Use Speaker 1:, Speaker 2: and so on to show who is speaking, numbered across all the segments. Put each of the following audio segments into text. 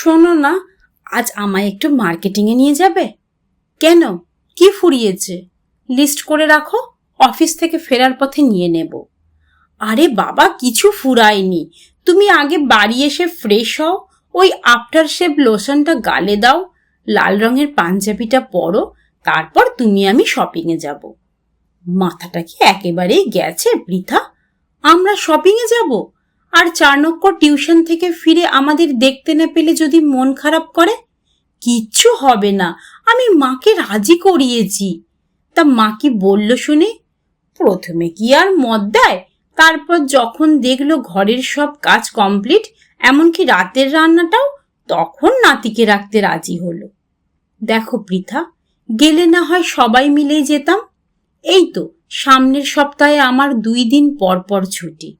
Speaker 1: শোনো না, আজ আমায় একটু মার্কেটিংয়ে নিয়ে যাবে। কেন? কি ফুরিয়েছে? লিস্ট করে রাখো অফিস থেকে ফেরার পথে নিয়ে নেব। আরে বাবা, কিছু ফুরায়নি। তুমি আগে বাড়ি এসে ফ্রেশ হও, ওই আফটার শেভ লোশনটা গালে দাও, লাল রঙের পাঞ্জাবিটা পরো, তারপর তুমি আমি শপিংয়ে যাব। মাথাটা কি একেবারেই গেছে বৃথা? আমরা শপিংয়ে যাব? আর চাণক্য টিউশন থেকে ফিরে আমাদের দেখতে না পেলে যদি মন খারাপ করে? কিচ্ছু হবে না। আমি মাকে রাজি করিয়েছি। তা মা কি বলল শুনে? প্রথমে কি আর মত দেয়? তারপর যখন দেখল ঘরের সব কাজ কমপ্লিট এমনকি রাতের রান্নাটাও, তখন নাতিকে রাখতে রাজি হলো। দেখো পৃথা, গেলে না হয় সবাই মিলেই যেতাম। এই তো, সামনের সপ্তাহে আমার দুই দিন পর পর ছুটি।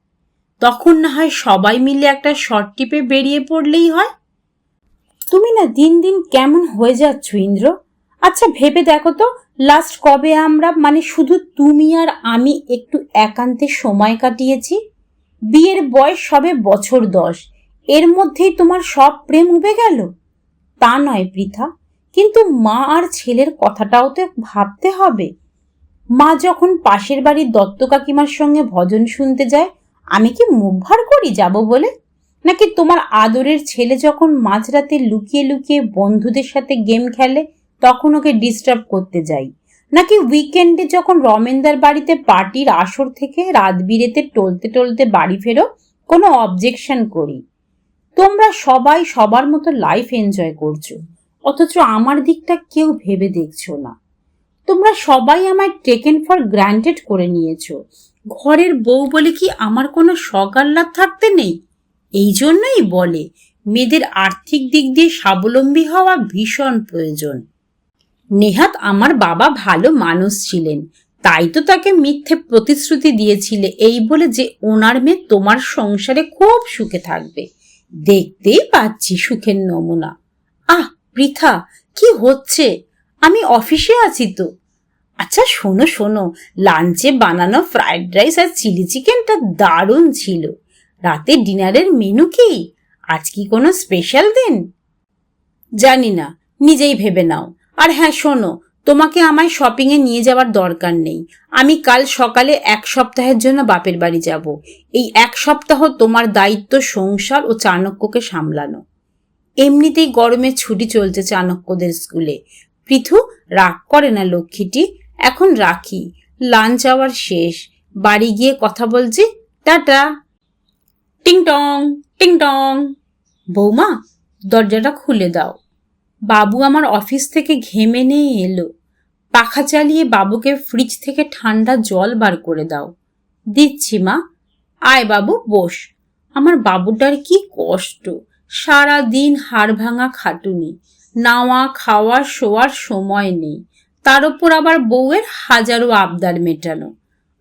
Speaker 1: তখন না হয় সবাই মিলে একটা শর্ট টিপে বেরিয়ে পড়লেই হয়। তুমি না দিন দিন কেমন হয়ে যাচ্ছ, ইন্দ্র? আচ্ছা ভেবে দেখো তো লাস্ট কবে আমরা মানে শুধু তুমি আর আমি একটু একান্তে সময় কাটিয়েছি? বিয়ের বয়স সবে বছর দশ। এর মধ্যেই তোমার সব প্রেম উবে গেল? তা নয় পৃথা, কিন্তু মা আর ছেলের কথাটাও তো ভাবতে হবে। মা যখন পাশের বাড়ির দত্ত কাকিমার সঙ্গে ভজন শুনতে যায় আমি কি মুখ ভার করি যাব বলে? নাকি তোমার আদরের ছেলে যখন মাঝরাতে লুকিয়ে লুকিয়ে বন্ধুদের সাথে গেম খেলে, তখন ওকে ডিস্টার্ব করতে যাই? নাকি উইকেন্ডে যখন রমেনদার বাড়িতে পার্টির আসর থেকে রাত বিরেতে টলতে টলতে বাড়ি ফেরো, কোনো অবজেকশন করি? তোমরা সবাই সবার মতো লাইফ এনজয় করছ, অথচ আমার দিকটা কেউ ভেবে দেখছ না। তোমরা সবাই আমায় টেকেন ফর গ্রান্টেড করে নিয়েছো ঘরের বউ বলে কি আমার কোনো আহ্লাদ থাকতে নেই? এই জন্যই বলে, মেয়েদের আর্থিক দিক দিয়ে স্বাবলম্বী হওয়া ভীষণ প্রয়োজন। নেহাত আমার বাবা ভালো মানুষ ছিলেন, তাই তো তাকে মিথ্যে প্রতিশ্রুতি দিয়েছিলে এই বলে যে ওনার মেয়ে তোমার সংসারে খুব সুখে থাকবে। দেখতেই পাচ্ছি সুখের নমুনা। আহ, পৃথা, কি হচ্ছে? আমি অফিসে আছি তো। আচ্ছা শোনো শোনো। লাঞ্চে বানানো ফ্রাইড রাইস আর চিলি চিকেনটা দারুণ ছিল। রাতে ডিনারের মেনু কি? আজ কি কোনো স্পেশাল দিন? জানি না, নিজেই ভেবে নাও। আর হ্যাঁ শোনো, তোমাকে আমায় শপিংয়ে নিয়ে যাওয়ার দরকার নেই। আমি কাল সকালে এক সপ্তাহের জন্য বাপের বাড়ি যাব। এই এক সপ্তাহ তোমার দায়িত্ব সংসার ও চাণক্যকে সামলানো। এমনিতেই গরমের ছুটি চলছে চাণক্যদের স্কুলে। পৃথু, রাগ করে না লক্ষ্মীটি? এখন রাখি। লাঞ্চ আওয়ার শেষ। বাড়ি গিয়ে কথা বলছি। টাটা। টিং টং টিং টং বৌমা, দরজাটা খুলে দাও। বাবু আমার অফিস থেকে ঘেমে নিয়ে এলো। পাখা চালিয়ে বাবুকে ফ্রিজ থেকে ঠান্ডা জল বার করে দাও। দিচ্ছি মা। আয় বাবু, বস। আমার বাবুটার কি কষ্ট। সারা দিন হাড় ভাঙা খাটুনি। নাওয়া, খাওয়া, শোয়ার সময় নেই। তার উপর আবার বউয়ের হাজারো আবদার মেটানো।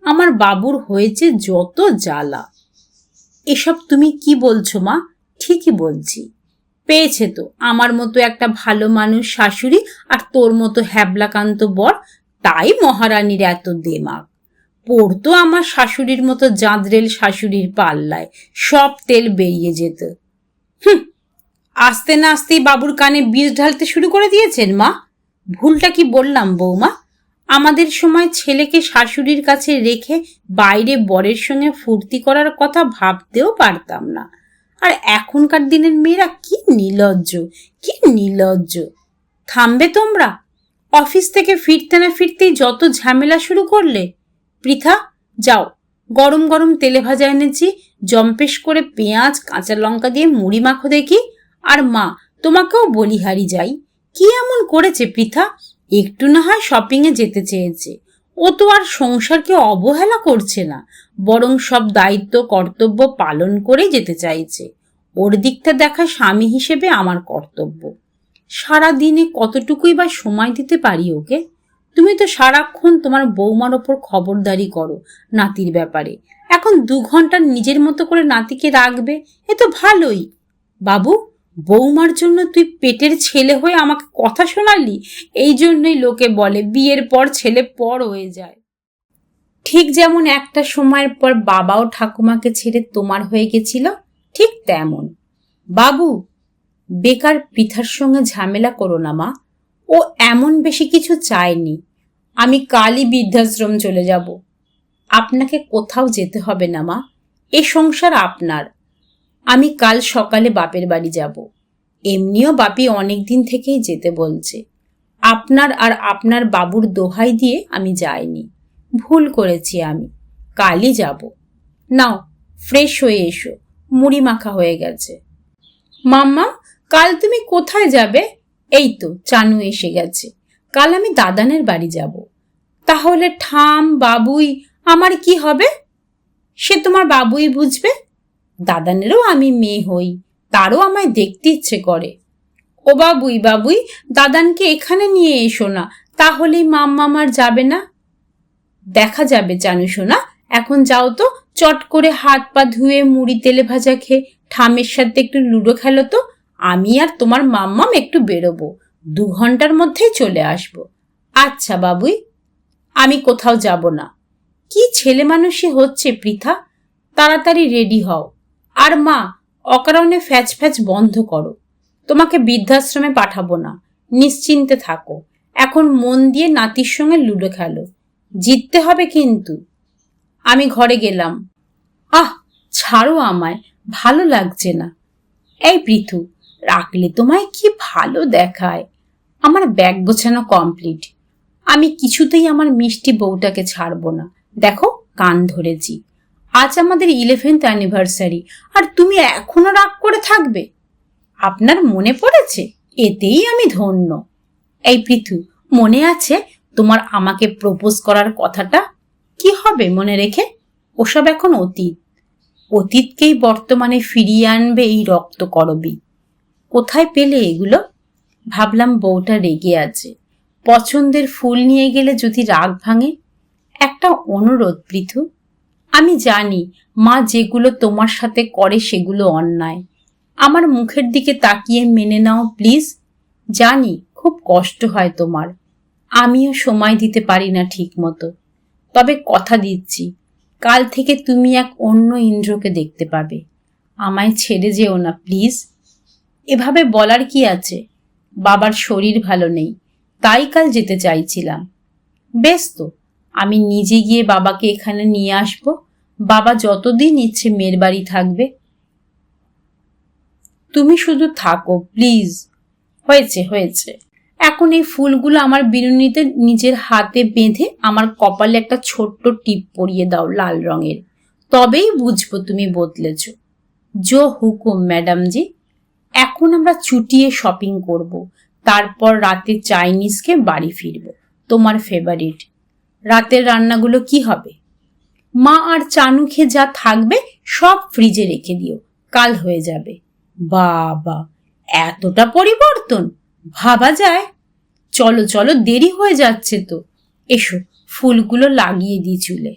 Speaker 1: আমার বাবুর হয়েছে যত জ্বালা। এসব তুমি কি বলছো মা? ঠিকই বলছি। পেয়েছে তো। আমার মতো একটা ভালো মানুষ শাশুড়ি আর তোর মতো হ্যাবলাকান্ত বর, তাই মহারানীর এত দেমাগ পড়তো আমার শাশুড়ির মতো জাঁদরেল শাশুড়ির পাল্লায়। সব তেল বেরিয়ে যেত। হুম, আস্তে না আসতেই বাবুর কানে বীজ ঢালতে শুরু করে দিয়েছেন মা। ভুলটা কি বললাম, বৌমা? আমাদের সময় ছেলেকে শাশুড়ির কাছে রেখে বাইরে বরের সঙ্গে ফুর্তি করার কথা ভাবতেও পারতাম না। আর এখনকার দিনের মেয়েরা কি নির্লজ্জ কি নির্লজ্জ থামবে তোমরা? অফিস থেকে ফিরতে না ফিরতেই যত ঝামেলা শুরু করলে। পৃথা, যাও। গরম গরম তেলে ভাজা এনেছি, জম্পেশ করে পেঁয়াজ, কাঁচা লঙ্কা দিয়ে মুড়ি মাখো দেখি। আর মা, তোমাকেও বলিহারি যাই। কি এমন করেছে পৃথা? একটু না হয় শপিংয়ে যেতে চেয়েছে। ও তো আর সংসারকে অবহেলা করছে না, বরং সব দায়িত্ব, কর্তব্য পালন করে যেতে চাইছে। ওর দিকটা দেখা স্বামী হিসেবে আমার কর্তব্য। সারা দিনে কতটুকুই বা সময় দিতে পারি ওকে? তুমি তো সারাক্ষণ তোমার বৌমার ওপর খবরদারি করো, নাতির ব্যাপারে। এখন দু ঘণ্টা নিজের মতো করে নাতিকে রাখবে, এ তো ভালোই। বাবু বৌমার জন্য তুই পেটের ছেলে হয়ে আমাকে কথা শোনালি? এই জন্যই লোকে বলে, বিয়ের পর ছেলে পর হয়ে যায়। ঠিক যেমন একটা সময়ের পর বাবাও ঠাকুমাকে ছেড়ে তোমার হয়ে গেছিল, ঠিক তেমন। বাবু, বেকার পৃথার সঙ্গে ঝামেলা করো না মা, ও এমন বেশি কিছু চায়নি। আমি কালই বৃদ্ধাশ্রম চলে যাব। আপনাকে কোথাও যেতে হবে না মা, এ সংসার আপনার। আমি কাল সকালে বাপের বাড়ি যাব। এমনিও বাপি অনেক দিন থেকেই যেতে বলছে। আপনার আর আপনার বাবুর দোহাই দিয়ে আমি যাইনি। ভুল করেছি আমি। কালই যাব। নাও, ফ্রেশ হয়ে এসো। মুড়ি মাখা হয়ে গেছে। মাম্মা, কাল তুমি কোথায় যাবে? এই তো, চানু এসে গেছে। কাল আমি দাদানের বাড়ি যাব। তাহলে ঠাম, বাবুই, আমার কি হবে? সে তোমার বাবুই বুঝবে? দাদানেরও আমি মেয়ে হই, তারও আমায় দেখতে ইচ্ছে করে। ও বাবুই বাবুই, দাদানকে এখানে নিয়ে এসো না, তাহলেই মাম্মা আমার যাবে না? দেখা যাবে জানু শোনা এখন যাও তো, চট করে হাত পা ধুয়ে মুড়ি তেলে ভাজা খেয়ে, ঠামের সাথে একটু লুডো খেলো তো, আমি আর তোমার মাম্মাম একটু বেরোবো, দু ঘণ্টার মধ্যেই চলে আসব। আচ্ছা বাবুই, আমি কোথাও যাব না। কি ছেলে মানুষই হচ্ছে পৃথা? তাড়াতাড়ি রেডি হও। আর মা, অকারণে ফ্যাচ ফ্যাচ বন্ধ করো। তোমাকে বৃদ্ধাশ্রমে পাঠাবো না। নিশ্চিন্তে থাকো। এখন মন দিয়ে নাতির সঙ্গে লুডো খেলো। জিততে হবে কিন্তু। আমি ঘরে গেলাম। আহ, ছাড়ো আমায়, ভালো লাগছে না। এই পৃথু রাখলে তোমায় কি ভালো দেখায়? আমার ব্যাগ গোছানো কমপ্লিট আমি কিছুতেই আমার মিষ্টি বউটাকে ছাড়বো না। দেখো, কান ধরেছি। আজ আমাদের ইলেভেন্থ অ্যানিভার্সারি আর তুমি এখনও রাগ করে থাকবে? আপনার মনে পড়েছে? এতেই আমি ধন্য। এই পৃথু, মনে আছে তোমার আমাকে প্রপোজ করার কথাটা? কি হবে মনে রেখে? ওসব এখন অতীত। অতীতকেই বর্তমানে ফিরিয়ে আনবে এই রক্ত করবি কোথায় পেলে এগুলো? ভাবলাম বউটা রেগে আছে। পছন্দের ফুল নিয়ে গেলে যদি রাগ ভাঙে? একটা অনুরোধ, পৃথু। আমি জানি মা যেগুলো তোমার সাথে করে সেগুলো অন্যায়। আমার মুখের দিকে তাকিয়ে মেনে নাও, প্লিজ। জানি খুব কষ্ট হয় তোমার। আমিও সময় দিতে পারি না ঠিক মতো তবে কথা দিচ্ছি, কাল থেকে তুমি এক অন্য ইন্দ্রকে দেখতে পাবে। আমায় ছেড়ে যেও না, প্লিজ। এভাবে বলার কি আছে? বাবার শরীর ভালো নেই, তাই কাল যেতে চাইছিলাম। বেশ তো। আমি নিজে গিয়ে বাবাকে এখানে নিয়ে আসব। বাবা যতদিন ইচ্ছে মেয়ের বাড়ি থাকবে। তুমি শুধু থাকো, প্লিজ। হয়েছে হয়েছে। এখন এই ফুলগুলো আমার বিনুনিতে নিজের হাতে বেঁধে আমার কপালে একটা ছোট্ট টিপ পরিয়ে দাও লাল রঙের। তবেই বুঝব তুমি বদলেছ। জো হুকুম, ম্যাডাম জি। এখন আমরা চুটিয়ে শপিং করব। তারপর রাতে চাইনিজকে বাড়ি ফিরব। তোমার ফেভারিট। রাতের রান্নাগুলো কি হবে? মা আর চানুখে যা থাকবে সব ফ্রিজে রেখে দিও, কাল হয়ে যাবে। বাবা, এতটা পরিবর্তন! ভাবা যায়। চলো চলো, দেরি হয়ে যাচ্ছে তো। এসো, ফুলগুলো লাগিয়ে দিই চুলে।